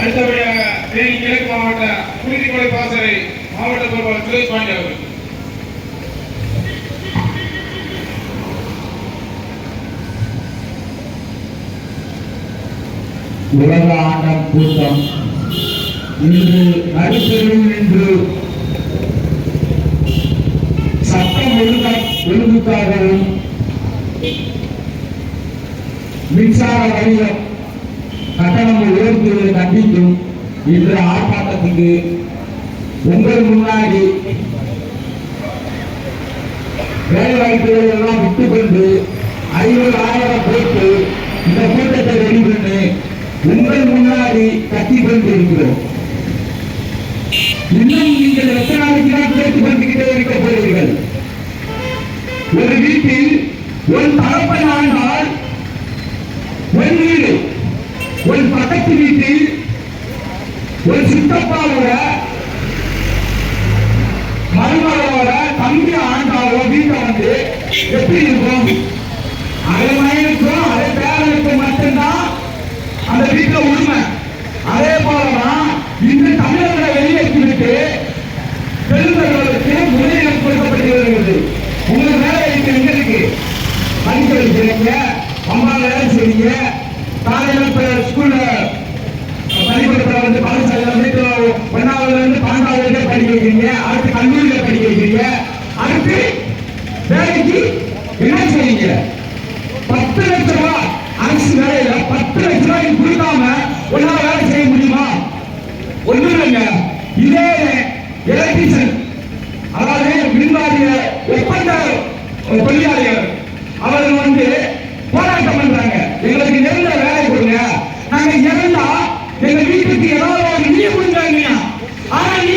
அடுத்தபடியாக தேனி கிழக்கு மாவட்ட குருதிக்கொலை பாசறை மாவட்ட பொறுப்பாளர் சுரேஷ் பாண்டி அவர்கள். உலக ஆண்டம் கூட்டம். இன்று நடுத்தெருவில் என்று சட்டம் ஒழுங்க ஒழுங்குக்காகவும் மின்சார வணிகம் கட்டணம் உயர்த்துவதை கண்டித்தும் இன்று ஆர்ப்பாட்டத்துக்கு உங்கள் முன்னாடி வேலை வாய்ப்புகளை எல்லாம் விட்டுக்கொண்டு ஐநூறு ஆயிரம் போட்டு இந்த கூட்டத்தை ரெடி பண்ணி உங்கள் முன்னாடி கட்டி கொண்டு இருக்கிறோம் இன்னும் நீங்கள் எத்தனை நாளைக்கு தான் கேட்டுக் கொண்டுகிட்டே இருக்க போகிறீர்கள்? ஒரு வீட்டில் ஒரு தலைப்பை ஆண்டால் ஒரு ஒரு பக்கத்து வீட்டில் ஒரு சித்தப்பாவோட மருமகளோட தம்பி ஆண்டாலோ வீட்டை வந்து எப்படி இருக்கும்? படிக்கிறீங்க அடுத்து கல்லூரியில படிக்க வைக்கிறீங்க அடுத்து வேலைக்கு என்ன செய்றீங்க? பத்து லட்சம் ரூபாய் அரசு வேலையில பத்து லட்சம் ரூபாய் கொடுக்காம உன்னால வேலை செய்ய முடியுமா? ஒண்ணும் இல்லைங்க. இதே எலக்ட்ரிஷியன் அதாவது மின்வாரிய ஒப்பந்த தொழிலாளிகள் அவர்கள் வந்து போராட்டம் பண்றாங்க. எங்களுக்கு நிரந்தர வேலை கொடுங்க. நாங்க இறந்தா எங்க வீட்டுக்கு ஏதாவது ஒரு நீ கொடுங்க ஆனா நீ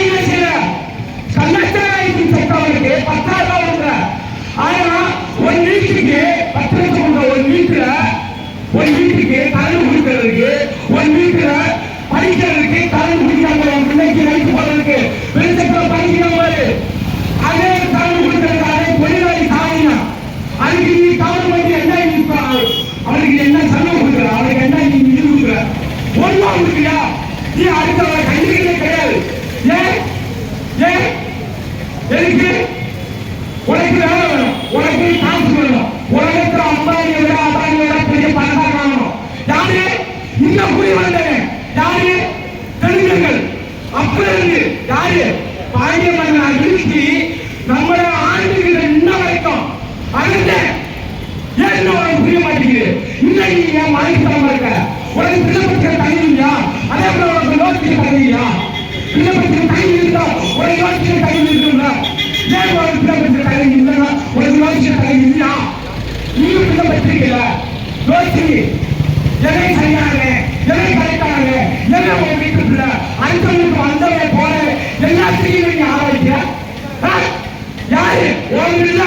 ஒன்றும் கொடுக்குறியா நீ அடுத்தவரை கண்டிக்கிறதே கிடையாது. ஏன் ஏன் எதுக்கு? உனக்கு வேலை வேணும். உனக்கு காசு வேணும். உலகத்துல அம்பானியை விட அதானியை விட பெரிய பணக்காரன் ஆகணும். யாரு? இந்த குடி வந்தவன் யாரு? தெலுங்கர்கள். அப்ப இருந்து யாரு? பாண்டிய மன்னன் இழுத்தி நம்மளை ஆண்டுகிற இன்ன வரைக்கும் அழுந்த ஏன் உனக்கு புரிய மாட்டேங்குது இன்னைக்கு நீ ஏன் மலைக்கு இருக்க உனக்கு பிள்ளைப்பட்ட தகுதி இல்லையா அதே போல உனக்கு நோக்கிய தகுதி இல்லையா பிள்ளைப்பட்ட தகுதி இருந்தா உனக்கு நோக்கிய தகுதி இருக்குல்ல ஏன் உனக்கு பிள்ளைப்பட்ட தகுதி இல்லைன்னா உனக்கு நோக்கிய தகுதி இல்லையா நீ பிள்ளைப்பட்டிருக்கல யோசி எதை சரியாக எதை கரெக்டாக எதை வீட்டுக்குள்ள அடுத்தவங்களுக்கு வந்தவன் போல எல்லாத்தையும் நீங்க ஆராய்ச்சியா? யாரு? உன் இல்ல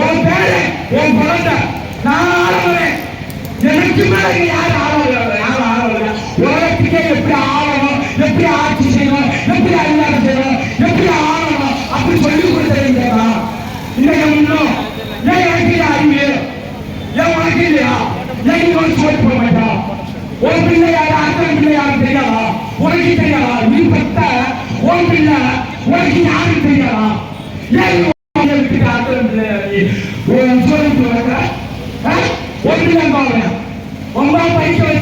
உன் பேரு உன் குழந்தை? நான் ஆரம்பேன் எனக்கு மேல இங்க யாரும் ஆரம்பல யாரும் ஆரம்பல உலகத்துக்கே எப்படி ஆளணும்? எப்படி ஆட்சி செய்யணும்? எப்படி அதிகாரம் செய்யணும்? எப்படி ஆளணும்? அப்படி சொல்லி கொடுத்தீங்களா இன்னைக்கு முன்னும் ஏன் எனக்கு அறிவு? ஏன் உனக்கு இல்லையா ஏன் நீ ஒரு சொல்லி போக மாட்டான் ஒரு பிள்ளை யாரு அடுத்த பிள்ளை யாரும் பிள்ளை நீ உன் பாருங்க